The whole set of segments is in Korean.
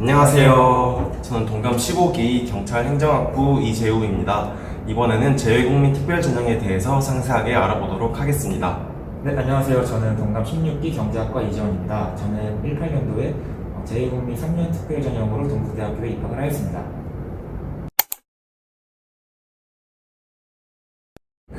안녕하세요. 저는 동감 15기 경찰 행정학부 이재우입니다. 이번에는 재외국민 특별전형에 대해서 상세하게 알아보도록 하겠습니다. 네, 안녕하세요. 저는 동감 16기 경제학과 이재원입니다. 저는 18년도에 제1국민 3년 특별전형으로 동국대학교에 입학을 하였습니다.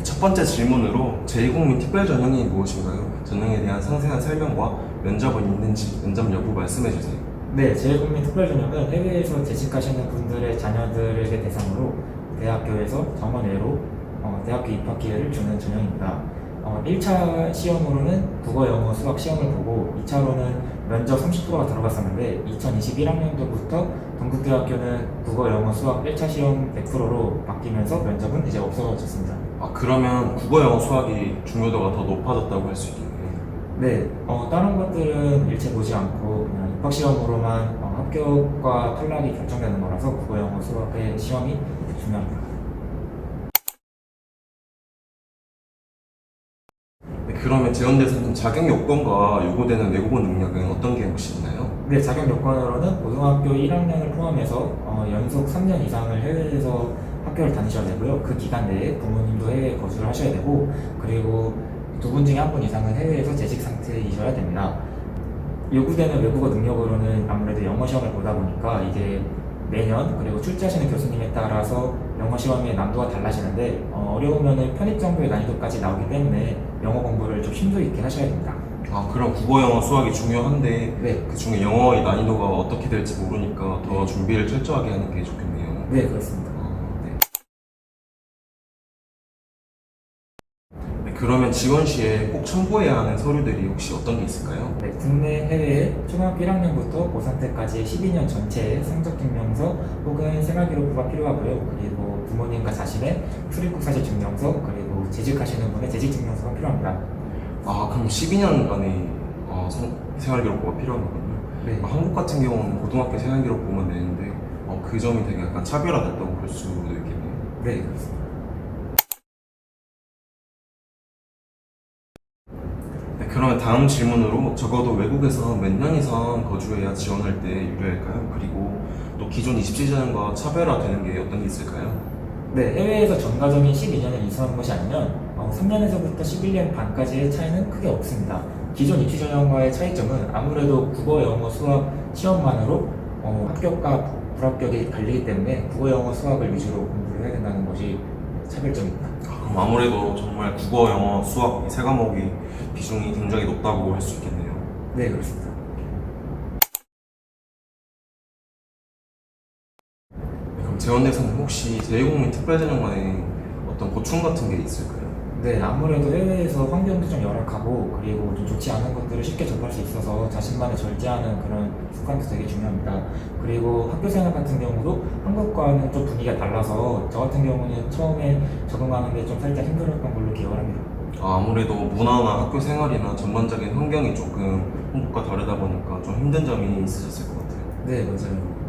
첫 번째 질문으로 제2국민 특별전형이 무엇인가요? 전형에 대한 상세한 설명과 면접은 있는지 면접 여부 말씀해 주세요. 네, 제1국민 특별전형은 해외에서 재직하시는 분들의 자녀들에게 대상으로 대학교에서 정원 외로 어, 대학교 입학 기회를 주는 전형입니다. 어, 1차 시험으로는 국어, 영어, 수학 시험을 보고 2차로는 면접 30%가 들어갔었는데 2021학년도부터 동국대학교는 국어, 영어, 수학 1차 시험 100%로 바뀌면서 면접은 이제 없어졌습니다. 아 그러면 국어, 영어, 수학이 중요도가 더 높아졌다고 할 수 있겠네요. 네, 어, 다른 것들은 일체 보지 않고 그냥 입학 시험으로만 어, 합격과 탈락이 결정되는 거라서 국어, 영어, 수학의 시험이 중요합니다. 네, 그러면 재원대사는 자격 요건과 요구되는 외국어 능력은 어떤 게 혹시 있나요? 네, 자격 요건으로는 고등학교 1학년을 포함해서 어, 연속 3년 이상을 해외에서 학교를 다니셔야 되고요. 그 기간 내에 부모님도 해외에 거주를 하셔야 되고 그리고 두 분 중에 한 분 이상은 해외에서 재직 상태이셔야 됩니다. 요구되는 외국어 능력으로는 아무래도 영어 시험을 보다 보니까 이게 매년 그리고 출제하시는 교수님에 따라서 영어 시험의 난도가 달라지는데 어, 어려우면 편입 정도의 난이도까지 나오기 때문에 영어 공부를 좀 심도 있게 하셔야 됩니다. 아 그럼 국어, 영어, 수학이 중요한데 네, 그 중에 영어의 난이도가 어떻게 될지 모르니까 더 준비를 철저하게 하는 게 좋겠네요. 네 그렇습니다. 그러면 지원 시에 꼭 첨부해야 하는 서류들이 혹시 어떤 게 있을까요? 네, 국내, 해외 초등학교 1학년부터 고3 때까지 12년 전체의 성적 증명서 혹은 생활기록부가 필요하고요. 그리고 부모님과 자신의 출입국 사실 증명서 그리고 재직하시는 분의 재직 증명서가 필요합니다. 아 그럼 12년간의 아, 성- 생활기록부가 필요한 거군요. 네, 아, 한국 같은 경우는 고등학교 생활기록 보면 되는데 어, 그 점이 되게 약간 차별화됐다고 볼 수도 있겠네요. 네 그렇습니다. 그러면 다음 질문으로 적어도 외국에서 몇 년 이상 거주해야 지원할 때 유리할까요? 그리고 또 기존 입시제도과 차별화되는 게 어떤 게 있을까요? 네, 해외에서 전과점이 12년을 이상한 것이 아니면 어, 3년에서부터 11년 반까지의 차이는 크게 없습니다. 기존 입시 전형과의 차이점은 아무래도 국어, 영어, 수학 시험만으로 어, 합격과 불합격이 갈리기 때문에 국어, 영어, 수학을 위주로 공부를 해야 된다는 것이 차별점입니다. 아, 아무래도 정말 국어, 영어, 수학 이 세 과목이 비중이 굉장히 높다고 할 수 있겠네요. 네, 그렇습니다. 네, 그럼 재원 대사는 혹시 제2국민 특별전형만의 어떤 고충 같은 게 있을까요? 네, 아무래도 해외에서 환경도 좀 열악하고 그리고 좀 좋지 않은 것들을 쉽게 접할 수 있어서 자신만을 절제하는 그런 습관도 되게 중요합니다. 그리고 학교 생활 같은 경우도 한국과는 좀 분위기가 달라서 저 같은 경우는 처음에 적응하는 게 좀 살짝 힘들었던 걸로 기억을 합니다. 아, 아무래도 문화나 학교 생활이나 전반적인 환경이 조금 한국과 다르다 보니까 좀 힘든 점이 있으셨을 것 같아요. 네, 맞아요.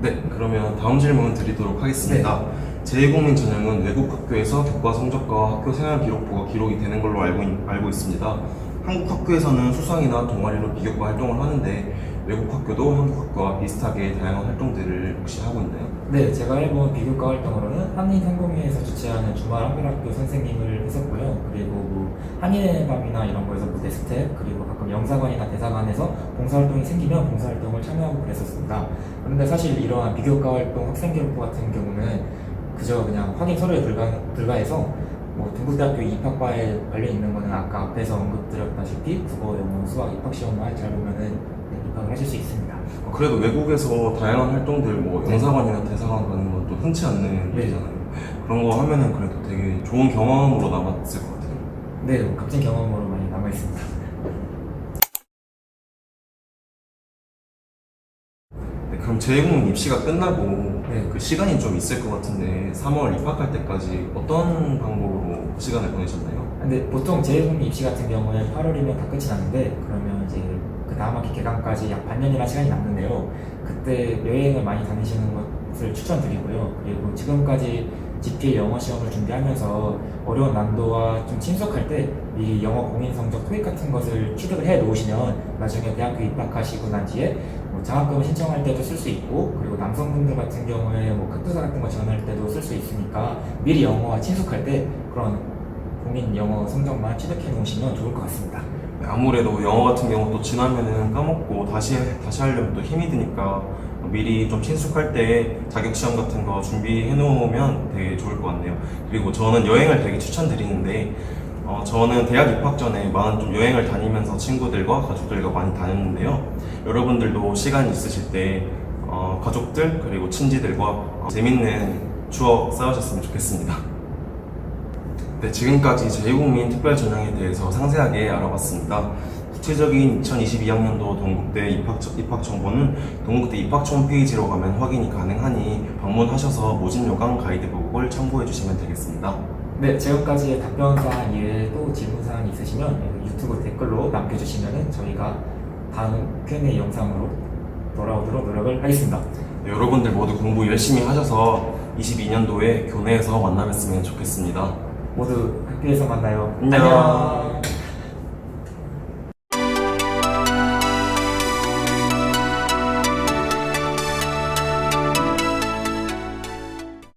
네, 그러면 다음 질문 드리도록 하겠습니다. 제2국민 전형은 외국 학교에서 교과 성적과 학교 생활 기록부가 기록이 되는 걸로 알고, 있- 알고 있습니다. 한국 학교에서는 수상이나 동아리로 비교과 활동을 하는데 외국 학교도 한국 학교와 비슷하게 다양한 활동들을 혹시 하고 있나요? 네, 제가 해본 비교과 활동으로는 한인상공회에서 주최하는 주말 한글학교 선생님을 했었고요. 그리고 뭐 한인의 밤이나 이런 거에서 무대 스텝, 그리고 가끔 영사관이나 대사관에서 봉사활동이 생기면 봉사활동을 참여하고 그랬었습니다. 그런데 사실 이러한 비교과 활동 학생기록부 같은 경우는 그저 그냥 확인 서류에 불과, 불과해서 뭐 동국대학교 입학과에 관련 있는 거는 아까 앞에서 언급드렸다시피 국어, 영어, 수학 입학 시험만 잘 보면은 네, 입학을 하실 수 있습니다. 어, 그래도 외국에서 다양한 활동들, 뭐 네. 영사관이나 대사관 가는 건또 흔치 않는 네. 일이잖아요. 그런 거 하면은 그래도 되게 좋은 경험으로 남았을 것 같아요. 네, 값진 경험으로 많이 남아 있습니다. 네, 그럼 제2국민 입시가 끝나고 네. 그 시간이 좀 있을 것 같은데 3월 입학할 때까지 어떤 방법으로 시간을 보내셨나요? 근데 보통 재외국민 입시 같은 경우에 8월이면 다 끝이 나는데 그러면 이제 그 다음 학기 개강까지 약 반년이라는 시간이 남는데요. 그때 여행을 많이 다니시는 것 것을 추천드리고요. 그리고 지금까지 GPA 영어 시험을 준비하면서 어려운 난도와 좀 친숙할 때 미리 영어 공인 성적 토익 같은 것을 취득을 해 놓으시면 나중에 대학교 입학하시고 난 뒤에 뭐 장학금을 신청할 때도 쓸 수 있고 그리고 남성분들 같은 경우에 뭐 컷투사 같은 거 지원할 때도 쓸 수 있으니까 미리 영어와 친숙할 때 그런 공인 영어 성적만 취득해 놓으시면 좋을 것 같습니다. 네, 아무래도 영어 같은 경우 또 지나면은 까먹고 다시 다시 하려면 또 힘이 드니까 미리 좀 친숙할 때 자격 시험 같은 거 준비해 놓으면 되게 좋을 것 같네요. 그리고 저는 여행을 되게 추천드리는데 어, 저는 대학 입학 전에 많은 좀 여행을 다니면서 친구들과 가족들과 많이 다녔는데요. 여러분들도 시간 있으실 때 어, 가족들 그리고 친지들과 어, 재밌는 추억 쌓으셨으면 좋겠습니다. 네, 지금까지 제2국민 특별 전형에 대해서 상세하게 알아봤습니다. 구체적인 2022학년도 동국대 입학, 입학 정보는 동국대 입학처 홈페이지로 가면 확인이 가능하니 방문하셔서 모집 요강 가이드북을 참고해 주시면 되겠습니다. 네, 지금까지의 답변 사항 이외에 또 질문 사항이 있으시면 유튜브 댓글로 남겨주시면 저희가 다음 Q&A 영상으로 돌아오도록 노력을 하겠습니다. 네, 여러분들 모두 공부 열심히 하셔서 22년도에 교내에서 만나뵀으면 좋겠습니다. 모두 학교에서 만나요. 안녕. 안녕.